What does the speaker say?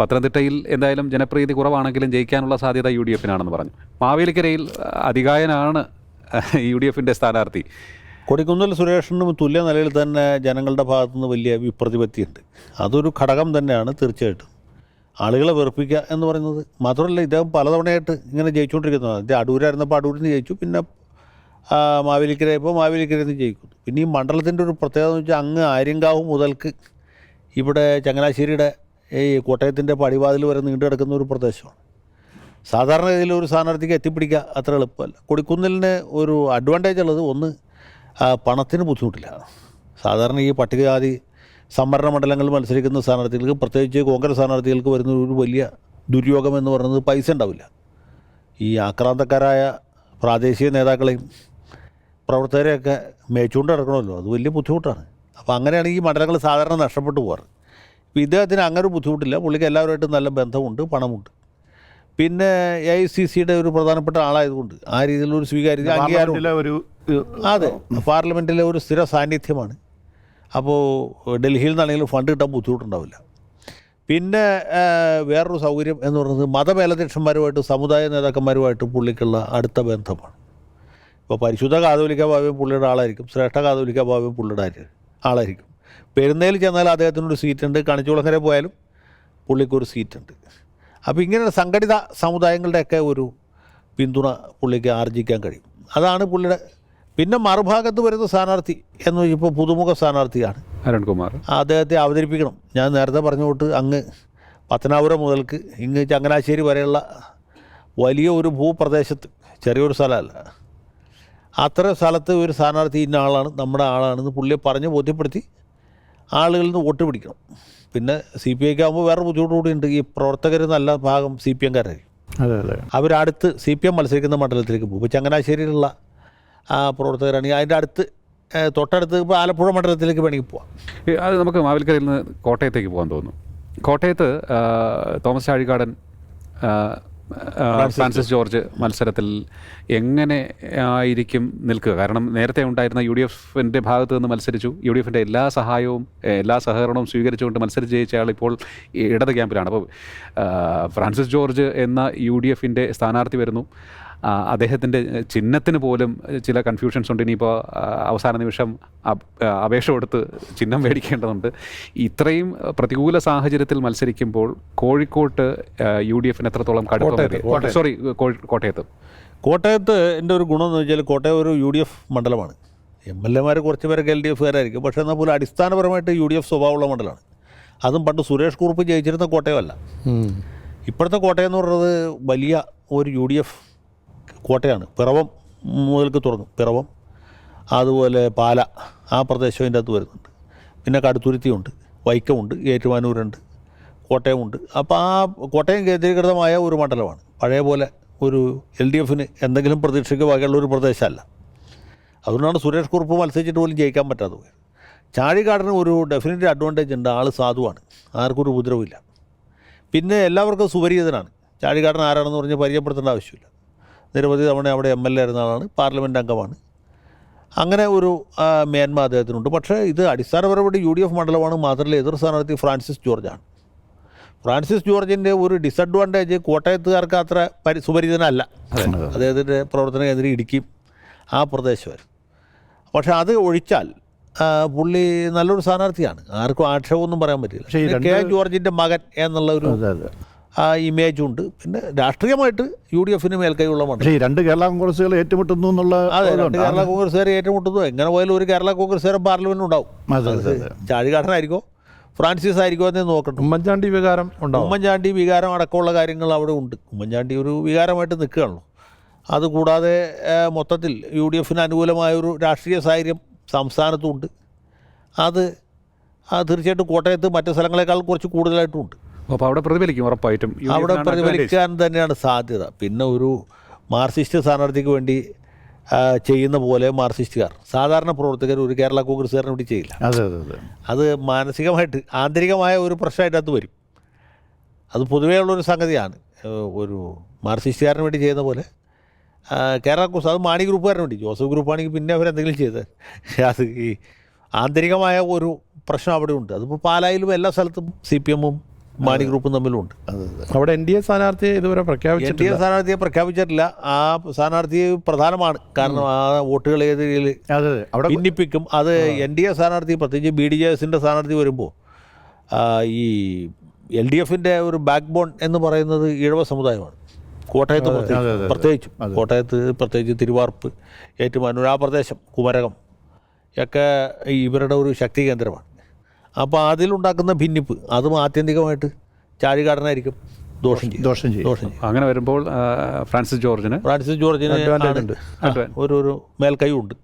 പത്തനംതിട്ടയിൽ എന്തായാലും ജനപ്രീതി കുറവാണെങ്കിലും ജയിക്കാനുള്ള സാധ്യത യു ഡി എഫിനാണെന്ന് പറഞ്ഞു. മാവേലിക്കരയിൽ അധികായനാണ് യു ഡി എഫിന്റെ സ്ഥാനാർത്ഥി. കൊടിക്കുന്നിൽ സുരേഷിനും തുല്യ നിലയിൽ തന്നെ ജനങ്ങളുടെ ഭാഗത്തുനിന്ന് വലിയ വിപ്രതിപത്തിയുണ്ട്. അതൊരു ഘടകം തന്നെയാണ് തീർച്ചയായിട്ടും. ആളുകളെ വെറുപ്പിക്കുക എന്ന് പറയുന്നത് മാത്രമല്ല ഇദ്ദേഹം പലതവണയായിട്ട് ഇങ്ങനെ ജയിച്ചുകൊണ്ടിരിക്കുന്നതാണ് ഇത് അടൂരായിരുന്നപ്പോൾ അടൂരിൽ നിന്ന് ജയിച്ചു പിന്നെ ആ, മാവേലിക്കര നിന്ന് ജയിക്കുന്നു. പിന്നെ ഈ മണ്ഡലത്തിന്റെ ഒരു പ്രത്യേകത എന്ന് വെച്ചാൽ അങ്ങ് ആര്യങ്കാവ് മുതൽക്ക് ഇവിടെ ചങ്ങനാശ്ശേരിയുടെ ഈ കോട്ടയത്തിന്റെ പടിവാതിൽ വരെ നീണ്ടു കിടക്കുന്ന ഒരു പ്രദേശമാണ്. സാധാരണ രീതിയിൽ ഒരു സ്ഥാനാർത്ഥിക്ക് എത്തിപ്പിടിക്കുക അത്ര എളുപ്പമല്ല. കൊടിക്കുന്നിലിന് ഒരു അഡ്വാന്റേജ് ഉള്ളത് ഒന്ന് പണത്തിന് ബുദ്ധിമുട്ടില്ല. സാധാരണ ഈ പട്ടികജാതി സംവരണ മണ്ഡലങ്ങളിൽ മത്സരിക്കുന്ന സ്ഥാനാർത്ഥികൾക്ക് പ്രത്യേകിച്ച് കോൺഗ്രസ് സ്ഥാനാർത്ഥികൾക്ക് വരുന്ന ഒരു വലിയ ദുര്യോഗം എന്ന് പറയുന്നത് പൈസ ഉണ്ടാവില്ല. ഈ ആക്രാന്തക്കാരായ പ്രാദേശിക നേതാക്കളെയും പ്രവർത്തകരെയൊക്കെ മേച്ചുകൊണ്ട് നടക്കണമല്ലോ. അത് വലിയ ബുദ്ധിമുട്ടാണ്. അപ്പോൾ അങ്ങനെയാണ് ഈ മണ്ഡലങ്ങൾ സാധാരണ നഷ്ടപ്പെട്ടു പോകാറ്. ഇദ്ദേഹത്തിന് അങ്ങനെ ബുദ്ധിമുട്ടില്ല. പുള്ളിക്ക് എല്ലാവരുമായിട്ടും നല്ല ബന്ധമുണ്ട് പണമുണ്ട്. പിന്നെ എ ഐ സി സിയുടെ ഒരു പ്രധാനപ്പെട്ട ആളായതുകൊണ്ട് ആ രീതിയിലൊരു സ്വീകാര്യത അംഗീകാരം അതെ. പാർലമെന്റിലെ ഒരു സ്ഥിര സാന്നിധ്യമാണ്. അപ്പോൾ ഡൽഹിയിൽ നിന്നാണെങ്കിലും ഫണ്ട് കിട്ടാൻ ബുദ്ധിമുട്ടുണ്ടാവില്ല. പിന്നെ വേറൊരു സൗകര്യം എന്ന് പറയുന്നത് മതമേലധ്യക്ഷന്മാരുമായിട്ട് സമുദായ നേതാക്കന്മാരുമായിട്ട് പുള്ളിക്കുള്ള അടുത്ത ബന്ധമാണ്. ഇപ്പോൾ പരിശുദ്ധ കാതോലിക്ക ഭാവ്യം പുള്ളിയുടെ ആളായിരിക്കും ശ്രേഷ്ഠ കാതോലിക്ക ഭാവ്യം പുള്ളിയുടെ ആളായിരിക്കും. പെരുന്നയിൽ ചെന്നാൽ അദ്ദേഹത്തിനൊരു സീറ്റുണ്ട് കണിച്ചുളങ്ങരെ പോയാലും പുള്ളിക്കൊരു സീറ്റുണ്ട്. അപ്പോൾ ഇങ്ങനെ സംഘടിത സമുദായങ്ങളുടെയൊക്കെ ഒരു പിന്തുണ പുള്ളിക്ക് ആർജിക്കാൻ കഴിയും. അതാണ് പുള്ളിയുടെ പിന്നെ മറുഭാഗത്ത് വരുന്ന സ്ഥാനാർത്ഥി എന്ന് ഇപ്പോൾ പുതുമുഖ സ്ഥാനാർത്ഥിയാണ്. അരുൺകുമാർ. അദ്ദേഹത്തെ അവതരിപ്പിക്കണം. ഞാൻ നേരത്തെ പറഞ്ഞു തൊട്ട് അങ്ങ് പത്തനാപുരം മുതൽക്ക് ഇങ്ങ് ചങ്ങനാശ്ശേരി വരെയുള്ള വലിയ ഒരു ഭൂപ്രദേശത്ത് ചെറിയൊരു സ്ഥലമല്ല. അത്ര സ്ഥലത്ത് ഒരു സ്ഥാനാർത്ഥി ഇന്ന ആളാണ് നമ്മുടെ ആളാണെന്ന് പുള്ളിയെ പറഞ്ഞ് ബോധ്യപ്പെടുത്തി ആളുകളിൽ നിന്ന് വോട്ട് പിടിക്കണം. പിന്നെ സി പി ഐക്ക് ആകുമ്പോൾ വേറെ ബുദ്ധിമുട്ട് ഉണ്ട്. ഈ പ്രവർത്തകർ നല്ല ഭാഗം സി പി എംകാരായിരിക്കും അതെ അതെ. അവരടുത്ത് സി പി എം മത്സരിക്കുന്ന മണ്ഡലത്തിലേക്ക് പോകും. ഇപ്പോൾ ചങ്ങനാശ്ശേരിയിലുള്ള ആ പ്രവർത്തകരാണെങ്കിൽ അതിന്റെ അടുത്ത് തൊട്ടടുത്ത് ഇപ്പോൾ ആലപ്പുഴ മണ്ഡലത്തിലേക്ക് വേണമെങ്കിൽ പോവാം. അത് നമുക്ക് മാവേലിക്കരയിൽ നിന്ന് കോട്ടയത്തേക്ക് പോകാൻ തോന്നുന്നു. കോട്ടയത്ത് തോമസ് ചാഴികാടൻ ഫ്രാൻസിസ് ജോർജ് മത്സരത്തിൽ എങ്ങനെ ആയിരിക്കും നിൽക്കുക? കാരണം നേരത്തെ ഉണ്ടായിരുന്ന യു ഡി എഫിന്റെ ഭാഗത്ത് നിന്ന് മത്സരിച്ചു. യു ഡി എഫിന്റെ എല്ലാ സഹായവും എല്ലാ സഹകരണവും സ്വീകരിച്ചുകൊണ്ട് മത്സരിച്ച് ജയിച്ച ആൾ ഇപ്പോൾ ഇടത് ക്യാമ്പിലാണ്. അപ്പോൾ ഫ്രാൻസിസ് ജോർജ് എന്ന യു ഡി എഫിന്റെ സ്ഥാനാർത്ഥി വരുന്നു. അദ്ദേഹത്തിന്റെ ചിഹ്നത്തിന് പോലും ചില കൺഫ്യൂഷൻസ് ഉണ്ട്. ഇനിയിപ്പോൾ അവസാന നിമിഷം അപേക്ഷ കൊടുത്ത് ചിഹ്നം മേടിക്കേണ്ടതുണ്ട്. ഇത്രയും പ്രതികൂല സാഹചര്യത്തിൽ മത്സരിക്കുമ്പോൾ കോഴിക്കോട്ട് യു ഡി എഫിന് എത്രത്തോളം കടുപ്പം സോറി കോട്ടയത്ത്. കോട്ടയത്ത്. എന്റെ ഒരു ഗുണം എന്ന് വെച്ചാൽ കോട്ടയം ഒരു യു ഡി എഫ് മണ്ഡലമാണ്. എം എൽ എമാർ കുറച്ച് പേരൊക്കെ എൽ ഡി എഫുകാരായിരിക്കും. പക്ഷേ എന്നാൽ പോലും അടിസ്ഥാനപരമായിട്ട് യു ഡി എഫ് സ്വഭാവമുള്ള മണ്ഡലമാണ്. അതും പണ്ട് സുരേഷ് കുറുപ്പ് ജയിച്ചിരുന്ന കോട്ടയമല്ല. ഇപ്പോഴത്തെ കോട്ടയം എന്ന് പറയുന്നത് വലിയ ഒരു യു ഡി എഫ് കോട്ടയാണ്. പിറവം മുതൽക്ക് തുടങ്ങും. പിറവം അതുപോലെ പാല ആ പ്രദേശം അതിന്റെ അകത്ത് വരുന്നുണ്ട്. പിന്നെ കടുത്തുരുത്തിയുണ്ട് വൈക്കമുണ്ട് ഏറ്റുമാനൂരുണ്ട് കോട്ടയമുണ്ട്. അപ്പോൾ ആ കോട്ടയം കേന്ദ്രീകൃതമായ ഒരു മണ്ഡലമാണ്. പഴയ പോലെ ഒരു എൽ ഡി എഫിന് എന്തെങ്കിലും പ്രതീക്ഷയ്ക്ക് വകയുള്ള ഒരു പ്രദേശമല്ല. അതുകൊണ്ടാണ് സുരേഷ് കുറുപ്പ് മത്സരിച്ചിട്ട് പോലും ജയിക്കാൻ പറ്റാതെ പോയത്. ചാഴികാടന് ഒരു ഡെഫിനറ്റ് അഡ്വാന്റേജ് ഉണ്ട്. ആൾ സാധുവാണ്. ആർക്കൊരു ഉപദ്രവമില്ല പിന്നെ എല്ലാവർക്കും സുപരിചിതനാണ്. ചാഴികാടൻ ആരാണെന്ന് പറഞ്ഞ് പരിചയപ്പെടുത്തേണ്ട ആവശ്യമില്ല. നിരവധി തവണ അവിടെ എം എൽ എ ആയിരുന്ന ആളാണ് പാർലമെന്റ് അംഗമാണ്. അങ്ങനെ ഒരു മേന്മ അദ്ദേഹത്തിനുണ്ട്. പക്ഷേ ഇത് അടിസ്ഥാനപരമായിട്ട് യു ഡി എഫ് മണ്ഡലമാണ് മാത്രമല്ല എതിർ സ്ഥാനാർത്ഥി ഫ്രാൻസിസ് ജോർജാണ് ഫ്രാൻസിസ് ജോർജിന്റെ ഒരു ഡിസഡ്വാന്റേജ് കോട്ടയത്തുകാർക്ക് അത്ര പരി സുപരിചിതനല്ല. അദ്ദേഹത്തിന്റെ പ്രവർത്തന കേന്ദ്രം ഇടുക്കി ആ പ്രദേശമായിരുന്നു പക്ഷേ അത് ഒഴിച്ചാൽ പുള്ളി നല്ലൊരു സ്ഥാനാർത്ഥിയാണ്. ആർക്കും ആക്ഷേപമൊന്നും പറയാൻ പറ്റില്ല. കെ ജോർജിന്റെ മകൻ എന്നുള്ള ഒരു ആ ഇമേജും ഉണ്ട്. പിന്നെ രാഷ്ട്രീയമായിട്ട് യു ഡി എഫിന് മേൽക്കൈയുള്ള മണ്ഡലം. പക്ഷേ ഈ രണ്ട് കേരള കോൺഗ്രസ്സുകൾ ഏറ്റുമുട്ടുന്നു എന്നുള്ള അതെ രണ്ട് കേരള കോൺഗ്രസ്സുകാരെ ഏറ്റുമുട്ടുന്നു. എങ്ങനെ പോയാലും ഒരു കേരള കോൺഗ്രസ്സുകാരൻ പാർലമെന്റ് ഉണ്ടാവും. ചാഴികാട്ടനായിരിക്കോ ഫ്രാൻസിസ് ആയിരിക്കോ എന്നേ നോക്കട്ടെ. ഉമ്മൻചാണ്ടി വികാരം ഉണ്ടാവും. ഉമ്മൻചാണ്ടി വികാരം അടക്കമുള്ള കാര്യങ്ങൾ അവിടെ ഉണ്ട്. ഉമ്മൻചാണ്ടി ഒരു വികാരമായിട്ട് നിൽക്കുകയാണല്ലോ. അതുകൂടാതെ മൊത്തത്തിൽ യു ഡി എഫിന് അനുകൂലമായൊരു രാഷ്ട്രീയ സാഹചര്യം സംസ്ഥാനത്തുമുണ്ട് അത് ആ, തീർച്ചയായിട്ടും കോട്ടയത്ത് മറ്റ് സ്ഥലങ്ങളെക്കാൾ കുറച്ച് കൂടുതലായിട്ടും ഉണ്ട്. അപ്പോൾ അവിടെ പ്രതിഫലിക്കും ഉറപ്പായിട്ടും. അവിടെ പ്രതിഫലിക്കാൻ തന്നെയാണ് സാധ്യത. പിന്നെ ഒരു മാർക്സിസ്റ്റ് സ്ഥാനാർത്ഥിക്ക് വേണ്ടി ചെയ്യുന്ന പോലെ മാർക്സിസ്റ്റുകാർ. സാധാരണ പ്രവർത്തകർ ഒരു കേരള കോൺഗ്രസ്സുകാരനെ വേണ്ടി ചെയ്യില്ല. അതെ അതെ അതെ. അത് മാനസികമായിട്ട് ആന്തരികമായ ഒരു പ്രശ്നമായിട്ട് അത് വരും. അത് പൊതുവേ ഉള്ളൊരു സംഗതിയാണ്. ഒരു മാർക്സിസ്റ്റുകാരന് വേണ്ടി ചെയ്യുന്ന പോലെ കേരള കോൺഗ്രസ് അത് മാണി ഗ്രൂപ്പുകാരന് വേണ്ടി. ജോസഫ് ഗ്രൂപ്പാണെങ്കിൽ പിന്നെ അവരെന്തെങ്കിലും ചെയ്ത്. അത് ഈ ആന്തരികമായ ഒരു പ്രശ്നം അവിടെ ഉണ്ട് അതിപ്പോൾ പാലായിലും എല്ലാ സ്ഥലത്തും സി പി എമ്മും മാണി ഗ്രൂപ്പും തമ്മിലുണ്ട്. അവിടെ എൻ ഡി എ സ്ഥാനാർത്ഥിയെ ഇതുവരെ എൻ ഡി എ പ്രഖ്യാപിച്ചിട്ടില്ല സ്ഥാനാർത്ഥിയെ പ്രഖ്യാപിച്ചിട്ടില്ല. ആ സ്ഥാനാർത്ഥി പ്രധാനമാണ്. കാരണം ആ വോട്ടുകൾ ഏത് രീതിയിൽ അവിടെ ഭിന്നിപ്പിക്കും. അത് എൻ ഡി എ സ്ഥാനാർത്ഥി പ്രത്യേകിച്ച് ബി ഡി ജെ എസിന്റെ സ്ഥാനാർത്ഥി വരുമ്പോൾ ഈ എൽ ഡി എഫിന്റെ ഒരു ബാക്ക് ബോൺ എന്ന് പറയുന്നത് ഈഴവ സമുദായമാണ്. കോട്ടയത്ത് പ്രത്യേകിച്ച് പ്രത്യേകിച്ചും. കോട്ടയത്ത് പ്രത്യേകിച്ച് തിരുവാർപ്പ് ഏറ്റുമാനൂർ ആ പ്രദേശം കുമരകം ഒക്കെ ഇവരുടെ ഒരു ശക്തി കേന്ദ്രമാണ്. അപ്പോൾ അതിലുണ്ടാക്കുന്ന ഭിന്നിപ്പ് അതും ആത്യന്തികമായിട്ട് ചാഴികാടനായിരിക്കും. ദോഷം ദോഷം ദോഷം അങ്ങനെ വരുമ്പോൾ ഫ്രാൻസിസ് ജോർജിന് ഫ്രാൻസിസ് ജോർജിന് ഉണ്ട്. ഒരു ഒരു മേൽക്കൈ ഉണ്ട്